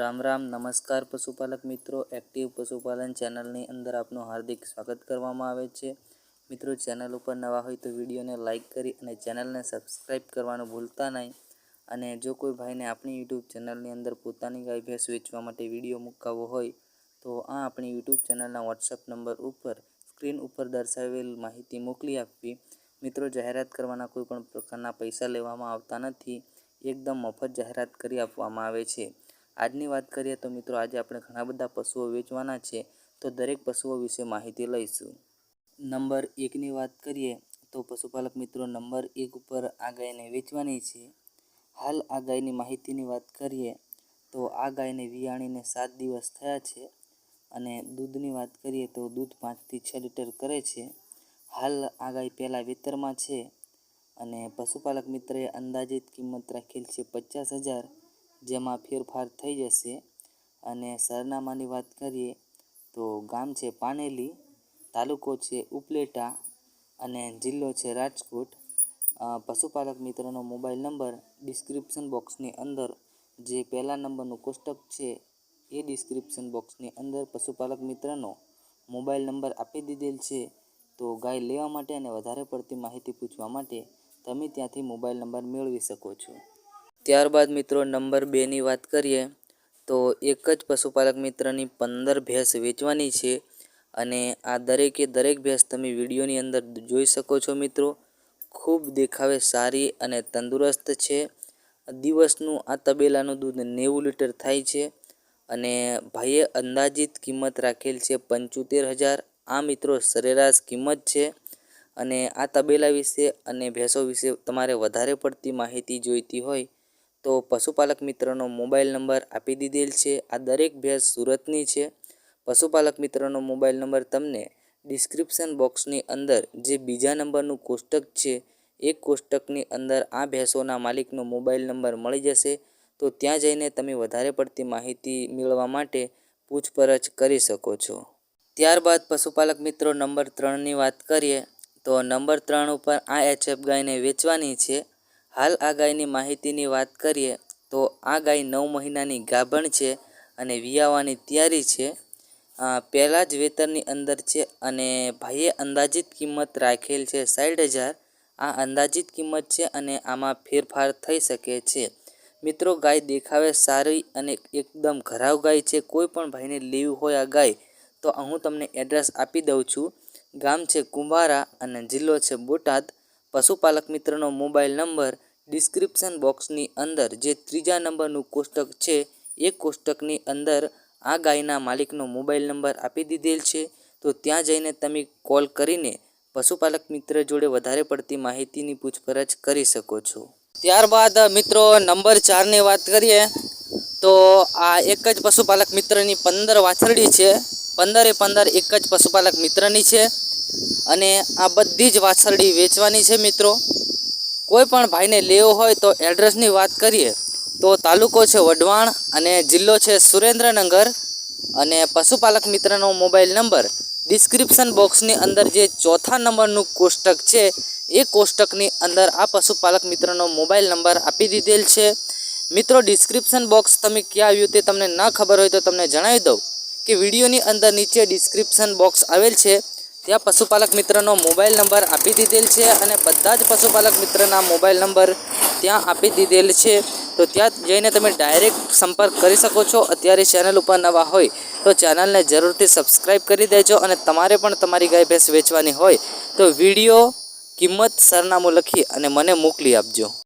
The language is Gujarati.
રામ રામ, નમસ્કાર પશુપાલક મિત્રો. એક્ટિવ પશુપાલન ચેનલની અંદર આપનું હાર્દિક સ્વાગત કરવામાં આવે છે. મિત્રો, ચેનલ ઉપર નવા હોય તો વિડીયોને લાઇક કરી અને ચેનલને સબસ્ક્રાઈબ કરવાનું ભૂલતા નહીં. અને જો કોઈ ભાઈને આપણી યુટ્યુબ ચેનલની અંદર પોતાની ગાય, ભેંસ વેચવા માટે વીડિયો મુકાવવો હોય, તો આ આપણી યુટ્યુબ ચેનલના વોટ્સઅપ નંબર ઉપર, સ્ક્રીન ઉપર દર્શાવેલ માહિતી મોકલી આપવી. મિત્રો, જાહેરાત કરવાના કોઈપણ પ્રકારના પૈસા લેવામાં આવતા નથી. એકદમ મફત જાહેરાત કરી આપવામાં આવે છે. આજની વાત કરીએ તો મિત્રો આજે આપણે ઘણા બધા પશુઓ વેચવાના છે, તો દરેક પશુઓ વિશે માહિતી લઈશું. નંબર એકની વાત કરીએ તો પશુપાલક મિત્રો નંબર એક ઉપર આ ગાયને વેચવાની છે. હાલ આ ગાયની માહિતીની વાત કરીએ તો આ ગાયને વિયાણીને સાત દિવસ થયા છે અને દૂધની વાત કરીએ તો દૂધ પાંચથી છ લીટર કરે છે. હાલ આ ગાય પહેલાં વેતરમાં છે અને પશુપાલક મિત્રએ અંદાજિત કિંમત રાખેલ છે પચાસ હજાર જેમાં ફેરફાર થઈ જશે. અને સરનામાની વાત કરીએ તો ગામ છે પાનેલી, તાલુકો છે ઉપલેટા અને જિલ્લો છે રાજકોટ. પશુપાલક મિત્રનો મોબાઈલ નંબર ડિસ્ક્રિપ્શન બોક્સની અંદર જે પહેલા નંબરનું કોષ્ટક છે એ ડિસ્ક્રિપ્શન બોક્સની અંદર પશુપાલક મિત્રનો મોબાઈલ નંબર આપી દીધેલ છે. તો ગાય લેવા માટે અને વધારે પડતી માહિતી પૂછવા માટે તમે ત્યાંથી મોબાઈલ નંબર મેળવી શકો છો. ત્યારબાદ મિત્રો નંબર બેની વાત કરીએ, તો એક જ પશુપાલક મિત્રની પંદર ભેંસ વેચવાની છે અને આ દરેકે દરેક ભેંસ તમે વિડીયોની અંદર જોઈ શકો છો મિત્રો. ખૂબ દેખાવે સારી અને તંદુરસ્ત છે. દિવસનું આ તબેલાનું દૂધ નેવું લીટર થાય છે અને ભાઈએ અંદાજિત કિંમત રાખેલ છે પંચોતેર હજાર. આ મિત્રો સરેરાશ કિંમત છે અને આ તબેલા વિશે અને ભેંસો વિશે તમારે વધારે પડતી માહિતી જોઈતી હોય તો પશુપાલક મિત્રનો મોબાઈલ નંબર આપી દીધેલ છે. આ દરેક ભેંસ સુરતની છે. પશુપાલક મિત્રનો મોબાઈલ નંબર તમને ડિસ્ક્રિપ્શન બોક્સની અંદર જે બીજા નંબરનું કોષ્ટક છે, એ કોષ્ટકની અંદર આ ભેંસોના માલિકનો મોબાઈલ નંબર મળી જશે. તો ત્યાં જઈને તમે વધારે પડતી માહિતી મેળવવા માટે પૂછપરછ કરી શકો છો. ત્યારબાદ પશુપાલક મિત્રો નંબર ત્રણની વાત કરીએ, તો નંબર ત્રણ ઉપર આ એચએફ ગાયને વેચવાની છે. હાલ આ ગાયની માહિતીની વાત કરીએ તો આ ગાય નવ મહિનાની ગાભણ છે અને વિયાવાની તૈયારી છે. પહેલાં જ વેતરની અંદર છે અને ભાઈએ અંદાજિત કિંમત રાખેલ છે સાઠ હજાર. આ અંદાજિત કિંમત છે અને આમાં ફેરફાર થઈ શકે છે. મિત્રો, ગાય દેખાવે સારી અને એકદમ ઘરાવ ગાય છે. કોઈ પણ ભાઈને લેવી હોય આ ગાય, તો હું તમને એડ્રેસ આપી દઉં છું. ગામ છે કુંભારા અને જિલ્લો છે બોટાદ. પશુપાલક મિત્રનો મોબાઈલ નંબર ડિસ્ક્રિપ્શન બોક્સની અંદર, જે ત્રીજા નંબરનું કોષ્ટક છે, એ કોષ્ટકની અંદર આ ગાયના માલિકનો મોબાઈલ નંબર આપી દીધેલ છે. તો ત્યાં જઈને તમે કોલ કરીને પશુપાલક મિત્ર જોડે વધારે પડતી માહિતીની પૂછપરછ કરી શકો છો. ત્યારબાદ, મિત્રો, નંબર ચારની વાત કરીએ, તો આ એક જ પશુપાલક મિત્રની પંદર વાછરડી છે. પંદરે પંદર એક જ પશુપાલક મિત્રની છે. અને આ બધી જ વાછરડી વેચવાની છે મિત્રો. કોઈ પણ ભાઈને લેવો હોય તો એડ્રેસની વાત કરીએ. તો તાલુકો છે વઢવાણ અને જિલ્લો છે સુરેન્દ્રનગર. અને પશુપાલક મિત્રનો મોબાઈલ નંબર ડિસ્ક્રિપ્શન બોક્સની અંદર જે ચોથા નંબરનું કોષ્ટક છે, એ કોષ્ટકની અંદર આ પશુપાલક મિત્રનો મોબાઈલ નંબર આપી દીધેલ છે. મિત્રો, ડિસ્ક્રિપ્શન બોક્સ તમે ક્યાં આવ્યું તે તમને ના ખબર હોય તો તમને જણાવી દઉં કે વિડીયોની અંદર નીચે ડિસ્ક્રિપ્શન બોક્સ આવેલ છે. ત્યાં પશુપાલક મિત્રનો મોબાઈલ નંબર આપી દીધેલ છે અને બધા જ પશુપાલક મિત્રના મોબાઈલ નંબર ત્યાં આપી દીધેલ છે. તો ત્યાં જઈને તમે ડાયરેક્ટ સંપર્ક કરી શકો છો. અત્યારે ચેનલ ઉપર નવા હોય તો ચેનલને જરૂરથી સબસ્ક્રાઈબ કરી દેજો અને તમારે પણ તમારી ગાય ભેંસ વેચવાની હોય તો વીડિયો કિંમત સરનામું લખી અને મને મોકલી આપજો.